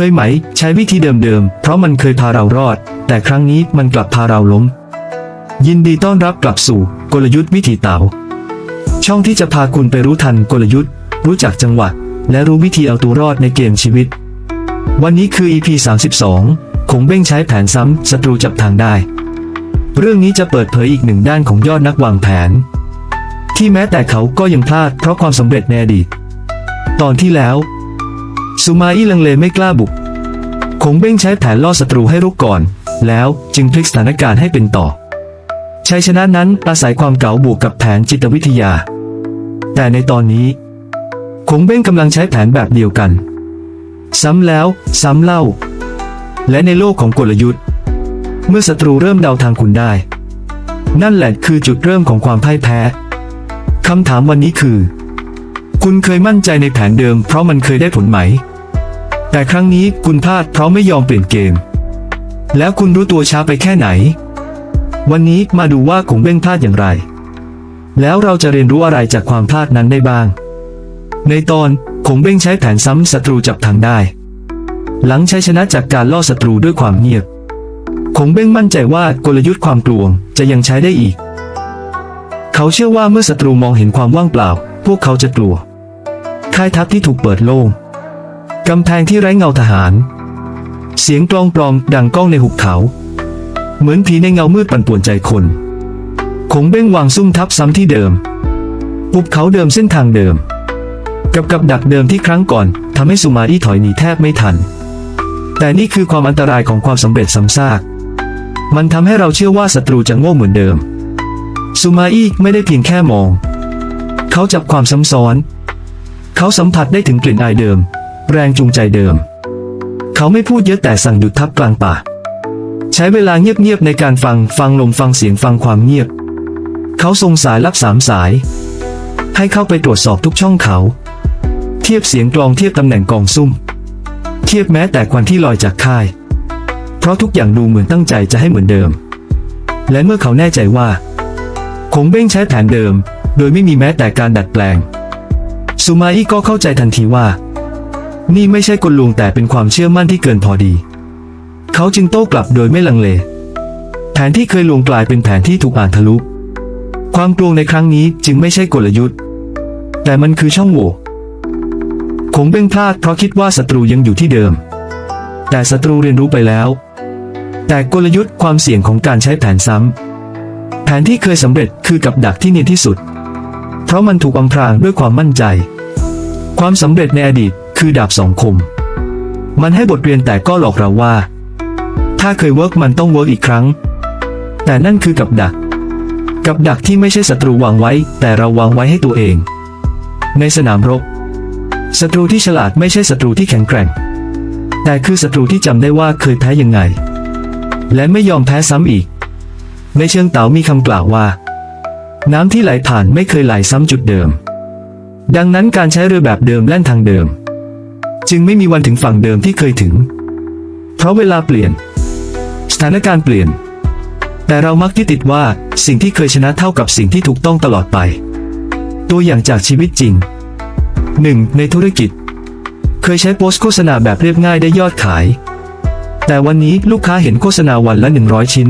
เคยไหม ใช้วิธีเดิมๆ เพราะมันเคยพาเรารอด แต่ครั้งนี้มันกลับพาเราล้ม ยินดีต้อนรับกลับสู่กลยุทธ์วิถีเต๋า ช่องที่จะพาคุณไปรู้ทันกลยุทธ์ รู้จักจังหวะ และรู้วิธีเอาตัวรอดในเกมชีวิต วันนี้คือ EP 32คงเบ้งใช้แผนซ้ำศัตรูจับทางได้ เรื่องนี้จะเปิดเผยอีกหนึ่งด้านของยอดนักวางแผน ที่แม้แต่เขาก็ยังพลาดเพราะความสำเร็จในอดีต ตอนที่แล้ว ซูมาอี้ลังเลไม่กล้าบุก คงเบ้งใช้แผนล่อศัตรูให้รุกก่อน แล้วจึงพลิกสถานการณ์ให้เป็นต่อ ชัยชนะนั้นอาศัยความเก๋าบวกกับแผนจิตวิทยา แต่ในตอนนี้ คงเบ้งกำลังใช้แผนแบบเดียวกัน ซ้ำแล้ว ซ้ำเล่า และในโลกของกลยุทธ์ เมื่อศัตรูเริ่มเดาทางคุณได้ นั่นแหละคือจุดเริ่มของความพ่ายแพ้คำถามวันนี้คือ คุณเคยมั่นใจในแผนเดิมเพราะมันเคยได้ผลไหม แต่ครั้งนี้คุณพลาดเพราะไม่ยอมเปลี่ยนเกม แล้วคุณรู้ตัวช้าไปแค่ไหน วันนี้มาดูว่าคงเบ้งพลาดอย่างไร แล้วเราจะเรียนรู้อะไรจากความพลาดนั้นได้บ้าง ในตอนคงเบ้งใช้แผนซ้ำศัตรูจับทางได้ หลังใชัยชนะจากการล่อศัตรูด้วยความเงียบคงเบ้งมั่นใจว่ากลยุทธ์ความกลวงจะยังใช้ได้อีก เขาเชื่อว่าเมื่อศัตรูมองเห็นความว่างเปล่า พวกเขาจะกลัวค่ายทัพที่ถูกเปิดโล่ง กำแพงที่ไร้เงาทหาร เสียงกลองปลอมดังก้องในหุบเขา เหมือนผีในเงามืดปั่นป่วนใจคน คงเบ้งวางซุ่มทับซ้ำที่เดิมหุบเขาเดิมเส้นทางเดิม กับกับดักเดิมที่ครั้งก่อนทำให้สุมาอี้ถอยหนีแทบไม่ทัน แต่นี่คือความอันตรายของความสำเร็จซ้ำซาก มันทำให้เราเชื่อว่าศัตรูจะโง่เหมือนเดิมซูมาอี้ไม่ได้เพียงแค่มอง เขาจับความซ้ำซ้อน เขาสัมผัสได้ถึงกลิ่นอายเดิม แรงจูงใจเดิม เขาไม่พูดเยอะแต่สั่งหยุดทับกลางป่า ใช้เวลาเงียบๆในการฟังฟังลมฟังเสียงฟังความเงียบ เขาส่งสายลับสามสาย ให้เข้าไปตรวจสอบทุกช่องเขา เทียบเสียงกลองเทียบตำแหน่งกองซุ่ม เทียบแม้แต่ควันที่ลอยจากค่าย เพราะทุกอย่างดูเหมือนตั้งใจจะให้เหมือนเดิม และเมื่อเขาแน่ใจว่าคงเบ้งใช้แผนเดิม โดยไม่มีแม้แต่การดัดแปลงซูมาอี้ก็เข้าใจทันทีว่า นี่ไม่ใช่กลลวงแต่เป็นความเชื่อมั่นที่เกินพอดี เขาจึงโต้กลับโดยไม่ลังเล แผนที่เคยลวงกลายเป็นแผนที่ถูกอ่านทะลุ ความกลวงในครั้งนี้จึงไม่ใช่กลยุทธ์ แต่มันคือช่องโหว่คงเบ้งพลาดเพราะคิดว่าศัตรูยังอยู่ที่เดิม แต่ศัตรูเรียนรู้ไปแล้ว แต่กลยุทธ์ความเสี่ยงของการใช้แผนซ้ำ แผนที่เคยสำเร็จคือกับดักที่เนียนที่สุด เพราะมันถูกอำพรางด้วยความมั่นใจ ความสำเร็จในอดีต คือดาบสองคม มันให้บทเรียนแต่ก็หลอกเราว่า ถ้าเคยเวิร์กมันต้องเวิร์กอีกครั้ง แต่นั่นคือกับดัก กับดักที่ไม่ใช่ศัตรูวางไว้ แต่เราวางไว้ให้ตัวเอง ในสนามรบศัตรูที่ฉลาดไม่ใช่ศัตรูที่แข็งแกร่ง แต่คือศัตรูที่จำได้ว่าเคยแพ้ยังไง และไม่ยอมแพ้ซ้ำอีก ในเชิงเต๋ามีคำกล่าวว่า น้ำที่ไหลผ่านไม่เคยไหลซ้ำจุดเดิม ดังนั้นการใช้เรือแบบเดิมแล่นทางเดิม จึงไม่มีวันถึงฝั่งเดิมที่เคยถึง เพราะเวลาเปลี่ยน สถานการณ์เปลี่ยน แต่เรามักที่ติดว่าสิ่งที่เคยชนะเท่ากับสิ่งที่ถูกต้องตลอดไป ตัวอย่างจากชีวิตจริง 1. ในธุรกิจ เคยใช้โพสต์โฆษณาแบบเรียบง่ายได้ยอดขาย แต่วันนี้ลูกค้าเห็นโฆษณาวันละ 100 ชิ้น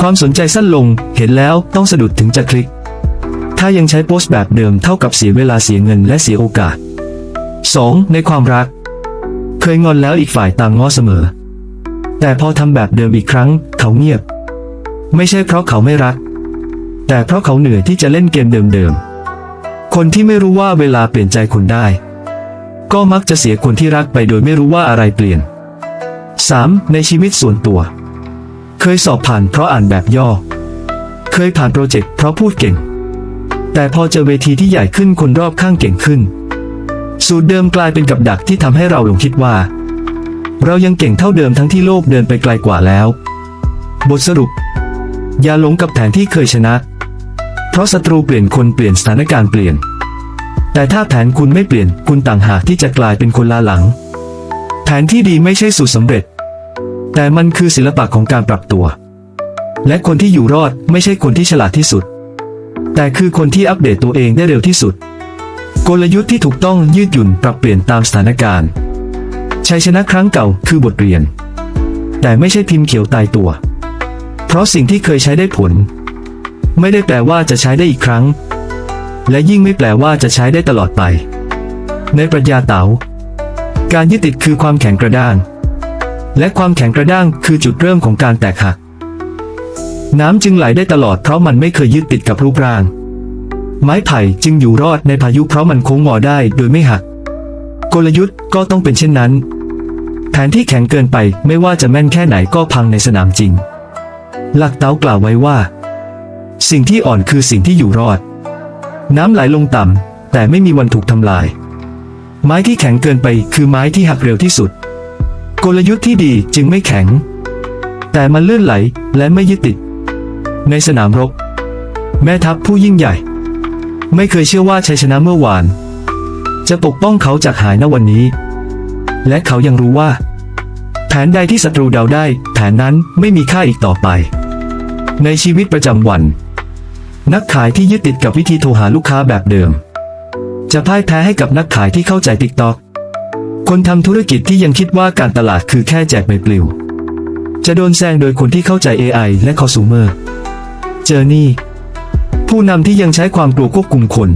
ความสนใจสั้นลงเห็นแล้วต้องสะดุดถึงจะคลิก ถ้ายังใช้โพสต์แบบเดิมเท่ากับเสียเวลาเสียเงินและเสียโอกาส 2. ในความรัก เคยงอนแล้วอีกฝ่ายต่ามง้อเสมอ แต่พอทำแบบเดิมอีกครั้ง เขาเงียบ ไม่ใช่เพราะเขาไม่รัก แต่เพราะเขาเหนื่อยที่จะเล่นเกมเดิมๆ คนที่ไม่รู้ว่าเวลาเปลี่ยนใจคนได้ ก็มักจะเสียคนที่รักไปโดยไม่รู้ว่าอะไรเปลี่ยน 3. ในชีวิตส่วนตัว เคยสอบผ่านเพราะอ่านแบบย่อ เคยผ่านโปรเจกต์เพราะพูดเก่ง แต่พอเจอเวทีที่ใหญ่ขึ้นคนรอบข้างเก่งขึ้น สูตรเดิมกลายเป็นกับดักที่ทำให้เราหลงคิดว่า เรายังเก่งเท่าเดิมทั้งที่โลกเดินไปไกลกว่าแล้ว บทสรุป อย่าหลงกับแผนที่เคยชนะ เพราะศัตรูเปลี่ยนคนเปลี่ยนสถานการณ์เปลี่ยน แต่ถ้าแผนคุณไม่เปลี่ยนคุณต่างหากที่จะกลายเป็นคนลาหลัง แผนที่ดีไม่ใช่สูตรสำเร็จ แต่มันคือศิลปะของการปรับตัว และคนที่อยู่รอดไม่ใช่คนที่ฉลาดที่สุด แต่คือคนที่อัปเดตตัวเองได้เร็วที่สุด กลยุทธ์ที่ถูกต้องยืดหยุ่นปรับเปลี่ยนตามสถานการณ์ ชัยชนะครั้งเก่าคือบทเรียน แต่ไม่ใช่พิมพ์เขียวตายตัว เพราะสิ่งที่เคยใช้ได้ผล ไม่ได้แปลว่าจะใช้ได้อีกครั้ง และยิ่งไม่แปลว่าจะใช้ได้ตลอดไป ในปรัชญาเต๋า การยึดติดคือความแข็งกระด้าง และความแข็งกระด้างคือจุดเริ่มของการแตกหัก น้ำจึงไหลได้ตลอดเพราะมันไม่เคยยึดติดกับรูปร่าง ไม้ไผ่จึงอยู่รอดในพายุเพราะมันโค้งงอได้โดยไม่หัก กลยุทธ์ก็ต้องเป็นเช่นนั้น แผนที่แข็งเกินไปไม่ว่าจะแม่นแค่ไหนก็พังในสนามจริง หลักเต๋ากล่าวไว้ว่า สิ่งที่อ่อนคือสิ่งที่อยู่รอด น้ำไหลลงต่ำแต่ไม่มีวันถูกทำลาย ไม้ที่แข็งเกินไปคือไม้ที่หักเร็วที่สุด กลยุทธ์ที่ดีจึงไม่แข็ง แต่มันเลื่อนไหลและไม่ยึดติด ในสนามรบ แม่ทัพผู้ยิ่งใหญ่ ไม่เคยเชื่อว่าชัยชนะเมื่อวาน จะปกป้องเขาจากหายณวันนี้ และเขายังรู้ว่า แผนใดที่ศัตรูเดาได้ แผนนั้นไม่มีค่าอีกต่อไป ในชีวิตประจำวัน นักขายที่ยึดติดกับวิธีโทรหาลูกค้าแบบเดิม จะพ่ายแพ้ให้กับนักขายที่เข้าใจติ๊กต็อกคนทำธุรกิจที่ยังคิดว่าการตลาดคือแค่แจกใบปลิว จะโดนแซงโดยคนที่เข้าใจ AI และ Consumer เจอร์นี่ ผู้นำที่ยังใช้ความกลัวควบคุมคน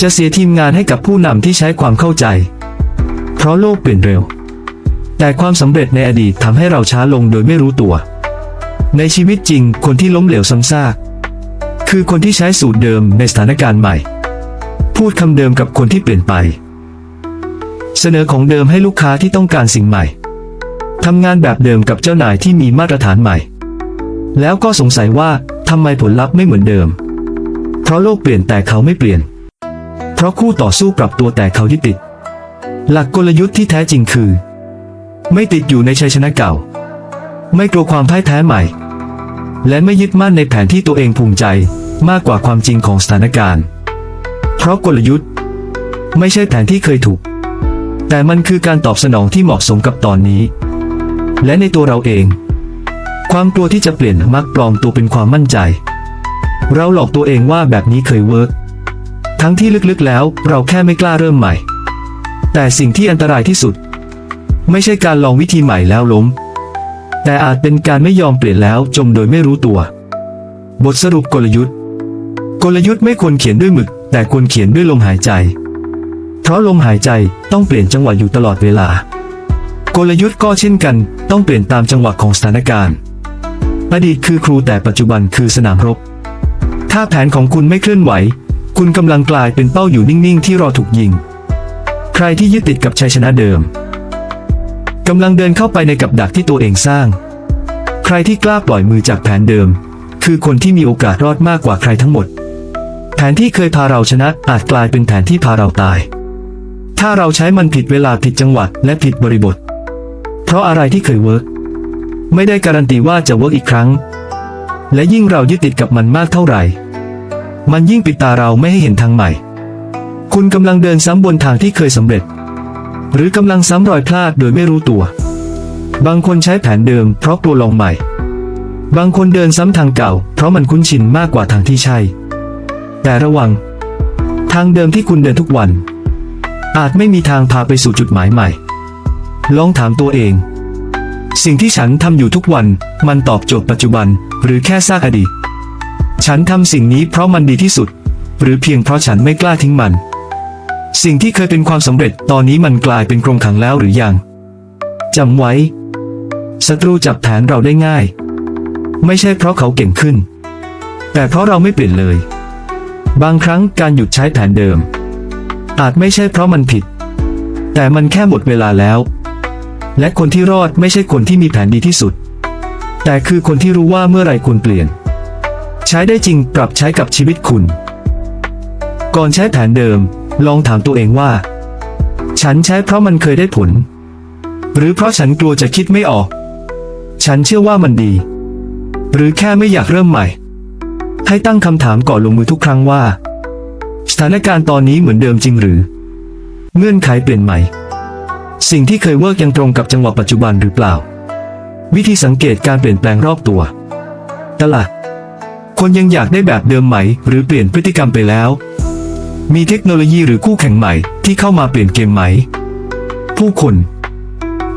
จะเสียทีมงานให้กับผู้นำที่ใช้ความเข้าใจ เพราะโลกเปลี่ยนเร็ว แต่ความสำเร็จในอดีตทำให้เราช้าลงโดยไม่รู้ตัว ในชีวิตจริงคนที่ล้มเหลวซ้ำซาก คือคนที่ใช้สูตรเดิมในสถานการณ์ใหม่ พูดคำเดิมกับคนที่เปลี่ยนไป เสนอของเดิมให้ลูกค้าที่ต้องการสิ่งใหม่ทำงานแบบเดิมกับเจ้านายที่มีมาตรฐานใหม่ แล้วก็สงสัยว่า ทำไมผลลัพธ์ไม่เหมือนเดิม เพราะโลกเปลี่ยนแต่เขาไม่เปลี่ยน เพราะคู่ต่อสู้ปรับตัวแต่เขายึดติด หลักกลยุทธ์ที่แท้จริงคือ ไม่ติดอยู่ในชัยชนะเก่า ไม่กลัวความพ่ายแพ้ใหม่ และไม่ยึดมั่นในแผนที่ตัวเองภูมิใจมากกว่าความจริงของสถานการณ์ เพราะกลยุทธ์ ไม่ใช่แผนที่เคยถูก แต่มันคือการตอบสนองที่เหมาะสมกับตอนนี้ และในตัวเราเอง ความกลัวที่จะเปลี่ยนมักปลอมตัวเป็นความมั่นใจ เราหลอกตัวเองว่าแบบนี้เคยเวิร์กทั้งที่ลึกๆแล้วเราแค่ไม่กล้าเริ่มใหม่ แต่สิ่งที่อันตรายที่สุด ไม่ใช่การลองวิธีใหม่แล้วล้ม แต่อาจเป็นการไม่ยอมเปลี่ยนแล้วจมโดยไม่รู้ตัว บทสรุปกลยุทธ์ กลยุทธ์ไม่ควรเขียนด้วยหมึก แต่ควรเขียนด้วยลมหายใจ เพราะลมหายใจต้องเปลี่ยนจังหวะอยู่ตลอดเวลา กลยุทธ์ก็เช่นกัน ต้องเปลี่ยนตามจังหวะของสถานการณ์ อดีตคือครูแต่ปัจจุบันคือสนามรบ ถ้าแผนของคุณไม่เคลื่อนไหว คุณกำลังกลายเป็นเป้าอยู่นิ่งๆ ที่รอถูกยิง ใครที่ยึดติดกับชัยชนะเดิมกำลังเดินเข้าไปในกับดักที่ตัวเองสร้าง ใครที่กล้าปล่อยมือจากแผนเดิม คือคนที่มีโอกาสรอดมากกว่าใครทั้งหมด แผนที่เคยพาเราชนะอาจกลายเป็นแผนที่พาเราตาย ถ้าเราใช้มันผิดเวลาผิดจังหวะและผิดบริบท เพราะอะไรที่เคยเวิร์ก ไม่ได้การันตีว่าจะเวิร์กอีกครั้ง และยิ่งเรายึดติดกับมันมากเท่าไหร่ มันยิ่งปิดตาเราไม่ให้เห็นทางใหม่ คุณกำลังเดินซ้ำบนทางที่เคยสำเร็จ หรือกำลังซ้ำรอยพลาดโดยไม่รู้ตัว บางคนใช้แผนเดิมเพราะกลัวลองใหม่ บางคนเดินซ้ำทางเก่า เพราะมันคุ้นชินมากกว่าทางที่ใช่ แต่ระวัง ทางเดิมที่คุณเดินทุกวัน อาจไม่มีทางพาไปสู่จุดหมายใหม่ ลองถามตัวเอง สิ่งที่ฉันทำอยู่ทุกวัน มันตอบโจทย์ปัจจุบัน หรือแค่ซากอดีต ฉันทำสิ่งนี้เพราะมันดีที่สุด หรือเพียงเพราะฉันไม่กล้าทิ้งมัน สิ่งที่เคยเป็นความสำเร็จตอนนี้มันกลายเป็นกรงขังแล้วหรือยังจำไว้ศัตรูจับแผนเราได้ง่าย ไม่ใช่เพราะเขาเก่งขึ้น แต่เพราะเราไม่เปลี่ยนเลย บางครั้งการหยุดใช้แผนเดิม อาจไม่ใช่เพราะมันผิด แต่มันแค่หมดเวลาแล้ว และคนที่รอดไม่ใช่คนที่มีแผนดีที่สุด แต่คือคนที่รู้ว่าเมื่อไรควรเปลี่ยน ใช้ได้จริงปรับใช้กับชีวิตคุณ ก่อนใช้แผนเดิม ลองถามตัวเองว่า ฉันใช้เพราะมันเคยได้ผล หรือเพราะฉันกลัวจะคิดไม่ออก ฉันเชื่อว่ามันดี หรือแค่ไม่อยากเริ่มใหม่ ให้ตั้งคำถามก่อนลงมือทุกครั้งว่า สถานการณ์ตอนนี้เหมือนเดิมจริงหรือ เงื่อนไขเปลี่ยนใหม่ สิ่งที่เคยเวิร์กยังตรงกับจังหวะปัจจุบันหรือเปล่า วิธีสังเกตการเปลี่ยนแปลงรอบตัว ตลาด คนยังอยากได้แบบเดิมไหม หรือเปลี่ยนพฤติกรรมไปแล้ว มีเทคโนโลยีหรือคู่แข่งใหม่ที่เข้ามาเปลี่ยนเกมไหม ผู้คน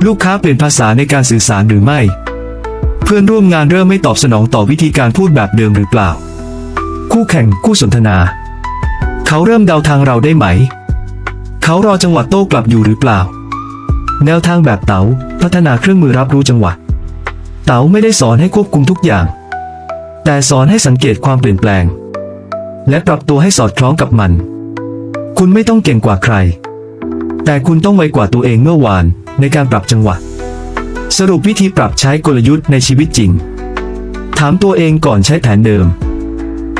ลูกค้าเปลี่ยนภาษาในการสื่อสารหรือไม่ เพื่อนร่วมงานเริ่มไม่ตอบสนองต่อวิธีการพูดแบบเดิมหรือเปล่า คู่แข่งคู่สนทนา เขาเริ่มเดาทางเราได้ไหม เขารอจังหวะโต้กลับอยู่หรือเปล่า แนวทางแบบเต๋าพัฒนาเครื่องมือรับรู้จังหวะ เต๋าไม่ได้สอนให้ควบคุมทุกอย่าง แต่สอนให้สังเกตความเปลี่ยนแปลง และปรับตัวให้สอดคล้องกับมัน คุณไม่ต้องเก่งกว่าใคร แต่คุณต้องไวกว่าตัวเองเมื่อวานในการปรับจังหวะ สรุปวิธีปรับใช้กลยุทธ์ในชีวิตจริง ถามตัวเองก่อนใช้แผนเดิม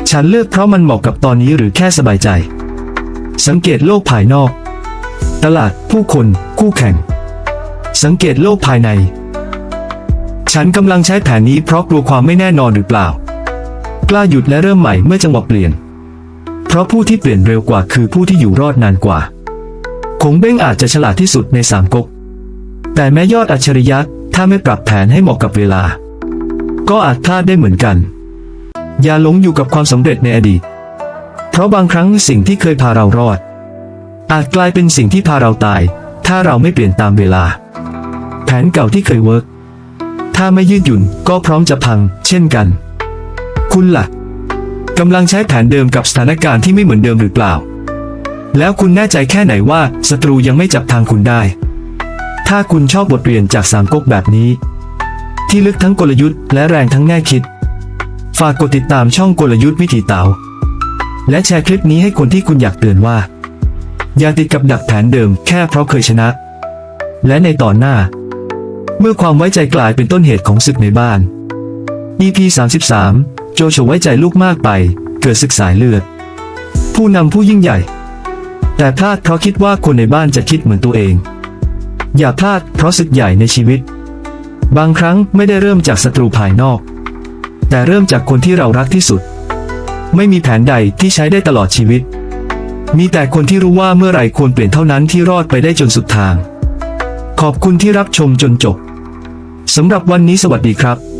ฉันเลือกเพราะมันเหมาะกับตอนนี้หรือแค่สบายใจ สังเกตโลกภายนอก ตลาดผู้คน คู่แข่ง สังเกตโลกภายใน ฉันกำลังใช้แผนนี้เพราะกลัวความไม่แน่นอนหรือเปล่า กล้าหยุดและเริ่มใหม่เมื่อจังหวะเปลี่ยน เพราะผู้ที่เปลี่ยนเร็วกว่าคือผู้ที่อยู่รอดนานกว่า คงเบ้งอาจจะฉลาดที่สุดในสามก๊ก แต่แม้ยอดอัจฉริยะถ้าไม่ปรับแผนให้เหมาะกับเวลา ก็อาจพลาดได้เหมือนกัน อย่าหลงอยู่กับความสำเร็จในอดีต เพราะบางครั้งสิ่งที่เคยพาเรารอด อาจกลายเป็นสิ่งที่พาเราตาย ถ้าเราไม่เปลี่ยนตามเวลา นเก่าที่เคยเวิร์กถ้าไม่ยืดหยุ่นก็พร้อมจะพัง เช่นกัน คุณล่ะกำลังใช้แผนเดิมกับสถานการณ์ที่ไม่เหมือนเดิมหรือเปล่า แล้วคุณแน่ใจแค่ไหนว่าศัตรูยังไม่จับทางคุณได้ ถ้าคุณชอบบทเรียนจากสามก๊กแบบนี้ ที่ลึกทั้งกลยุทธ์และแรงทั้งแง่คิด ฝากกดติดตามช่องกลยุทธ์วิถีเตาและแชร์คลิปนี้ให้คนที่คุณอยากเตือนว่า อย่าติดกับดักแผนเดิมแค่เพราะเคยชนะ และในตอนหน้า เมื่อความไว้ใจกลายเป็นต้นเหตุของศึกในบ้าน EP 33 โจโฉไว้ใจลูกมากไป เกิดศึกสายเลือด ผู้นำผู้ยิ่งใหญ่ แต่พลาดเพราะคิดว่าคนในบ้านจะคิดเหมือนตัวเอง อย่าพลาดเพราะศึกใหญ่ในชีวิต บางครั้งไม่ได้เริ่มจากศัตรูภายนอก แต่เริ่มจากคนที่เรารักที่สุด ไม่มีแผนใดที่ใช้ได้ตลอดชีวิต มีแต่คนที่รู้ว่าเมื่อไหร่ควรเปลี่ยนเท่านั้นที่รอดไปได้จนสุดทาง ขอบคุณที่รับชมจนจบสำหรับวันนี้สวัสดีครับ